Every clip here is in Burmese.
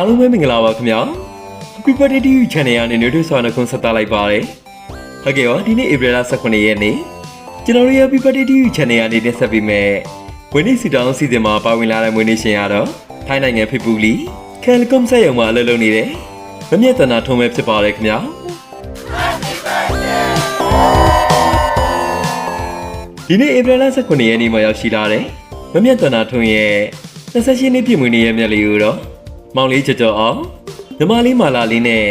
အားလုံးပဲမင်္ဂလာပါခင်ဗျာ Happy Birthday to you channel ကနေနှွေးထွေးစွာနှုတ်ခွန်းဆက်သလိုက်ပါတယ်ဟုတ်ကဲ့ပါဒီနေ့ April 18ရက်နေ့ကျွန်တော်တို့ရဲ့ Happy Birthday to you channel ကနေတင်ဆက်ပေးမယ်ဝင်းနေစီတောင်းစီစဉ်မှာပါဝင်လာတဲ့မွေးနေ့ရှင်ရတော့ထိုင်းနိုင်ငံဖိပူလီကဲလ်ကွန်ဆက်ရုံမှာအလုပ်လုပ်နေတဲ့မမြတ်တနာထုံးပဲဖြစ်ပါတယ်ခင်ဗျာဒီနေ့ April 18ရက်နေ့မှာရောက်ရှိလာတဲ့မမြတ်တနာထုံးရဲ့28နှစ်ပြည့်မွေးနေ့ရဲ့မြတ်လေးကိုတော့ မောင်လေးကြော်ကြော်အောင်ညီမလေးမာလာလေးနဲ့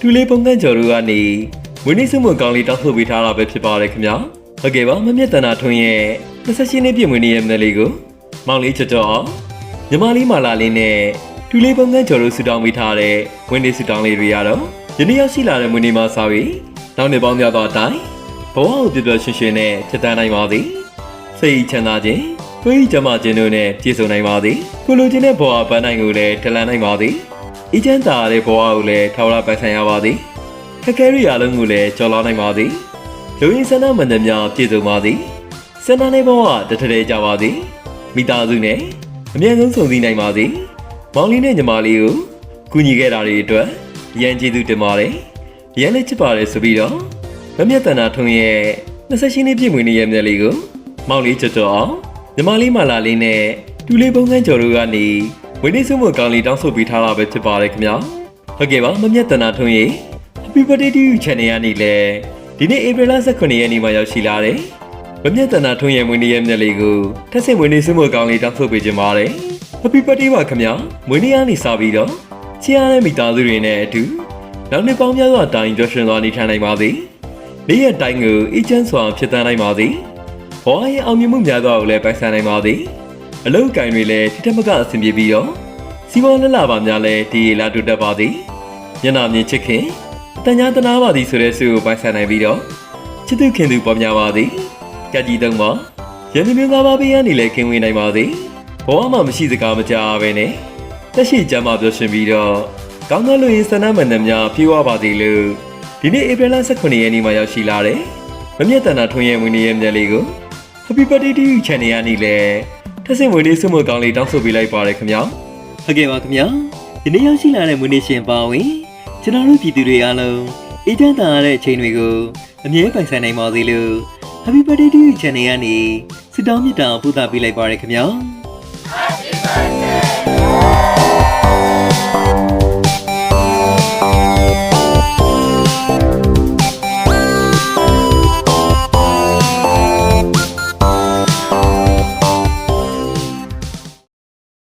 တူလေးပုံကန့်ကျော်တို့ကနေမွေးနေ့စုမကောင်းလေးတောက်ထုတ်ပေးထားတာပဲဖြစ်ပါတယ်ခင်ဗျာဟုတ်ကဲ့ပါမမြတ်တနာထုံးရဲ့28နှစ်ပြည့်မွေးနေ့ရဲ့မြတ်လေးကိုမောင်လေးကြော်ကြော်အောင်ညီမလေးမာလာလေးနဲ့တူလေးပုံကန့်ကျော်တို့ဆူတောင်းပေးထားတဲ့မွေးနေ့ဆူတောင်းလေးတွေရတော့ယနေ့ရောက်ရှိလာတဲ့မွေးနေ့မှာစာပြီးနောက်နေ့ပေါင်းများသောအတိုင်းဘဝကိုပြည့်ပြည့်ရွှင်ရွှင်နဲ့ချက်တန်းနိုင်ပါသည်စိတ်ချမ်းသာခြင်း ကိုယ်ကြီးကျမခြင်းတို့နဲ့ပြည့်စုံနိုင်ပါသည်ကိုလိုချင်တဲ့ဘဝပန်းနိုင်ကိုလည်းထလန်းနိုင်ပါသည်အချမ်းသာတဲ့ဘဝကိုလည်းထောက်လာပိုင်ဆိုင်ရပါသည်ခက်ခဲရအလုံးကိုလည်းကျော်လွှားနိုင်ပါသည်လူရင်းစန္ဒမန္တများပြည့်စုံပါသည်စန္ဒနဲ့ဘဝတထထဲကြပါသည်မိသားစုနဲ့အမြဲဆုံးစုံစည်းနိုင်ပါသည်မောင်လေးနဲ့ညီမလေးကိုကူညီခဲ့တာတွေအတွက်ရန်ကျေးဇူးတင်ပါတယ်ရန်လည်းချစ်ပါတယ်ဆိုပြီးတော့မမြတ်တနာထုံးရဲ့28နှစ်ပြည့်မွေးနေ့ရဲ့မြတ်လေးကိုမောင်လေးကြော်ကြော်အောင် ညီမလေးမလာလေးနဲ့တူလေးပုံကန်းကျော်တို့ကနေဝိနည်းစုမကောင်းလေးတောင်းဆိုပေးထားတာပဲဖြစ်ပါတယ်ခင်ဗျာဟုတ်ကဲ့ပါမမြတ်တနာထုံးရဲ့ Happy Birthday to you channel ကနေလေဒီနေ့ April 18ရက်နေ့မှာရောက်ရှိလာတယ်မမြတ်တနာထုံးရဲ့မွေးနေ့ရဲ့မြတ်လေးကိုထက်ဆင့်မွေးနေ့စုမကောင်းလေးတောင်းဆိုပေးခြင်းပါတယ် Happy Birthday ပါခင်ဗျာမွေးနေ့ကနေစပြီးတော့ချစ်ရတဲ့မိသားစုတွေနဲ့အတူနောက်နှစ်ပေါင်းများစွာတိုင်ကျော်ရှင်စွာနေထိုင်နိုင်ပါစေနေ့ရက်တိုင်းကိုအေးချမ်းစွာဖြစ်တန်းနိုင်ပါစေ ဘဝရဲ့အောင်မြင်မှုများစွာကိုလည်းပိုင်ဆိုင်နိုင်ပါစေအလုတ်ကင်တွေလည်းထိထက်မကအဆင်ပြေပြီးတော့စီးပွားလက်လာပါများလည်းဒီလာတူတက်ပါသည်ညနာမြင်ချစ်ခင်တန်ညာတနာပါသည်ဆိုတဲ့ဆုကိုပိုင်ဆိုင်နိုင်ပြီးတော့ချစ်သူခင်သူပေါ်များပါသည်ကြကြည်တုံးပါရန်သူမျိုးသားပါပေးရနေလဲခင်ဝင်နိုင်ပါသည်ဘဝမှာမရှိစကားမကြားပဲနဲ့တက်ရှိကြမှာပြောရှင်ပြီးတော့ကောင်းသောလူရင်းစန္ဒမန္တများပြေဝပါသည်လို့ဒီနေ့ဧပြီလ18ရက်နေ့မှာရောက်ရှိလာတယ်မမြတ်တနာထွန်းရဲ့မွေးနေ့ရဲ့မြတ်လေးကို Happy Birthday to you channel ကနေလည်းထက်ဆင့်မွေးနေ့ဆုမကောင်းလေးတောင်းဆိုပေးလိုက်ပါရခင်ဗျာဟုတ်ကဲ့ပါခင်ဗျာဒီနေ့ရောက်ရှိလာတဲ့မွေးနေ့ရှင်ပါဝင်ကျွန်တော်တို့ပြည်သူတွေအားလုံးအေးချမ်းသာရတဲ့အချိန်တွေကိုအမြဲပိုင်ဆိုင်နိုင်ပါစေလို့ Happy Birthday to you channel ကနေဆုတောင်းမြတ်တာပို့သပေးလိုက်ပါရခင်ဗျာ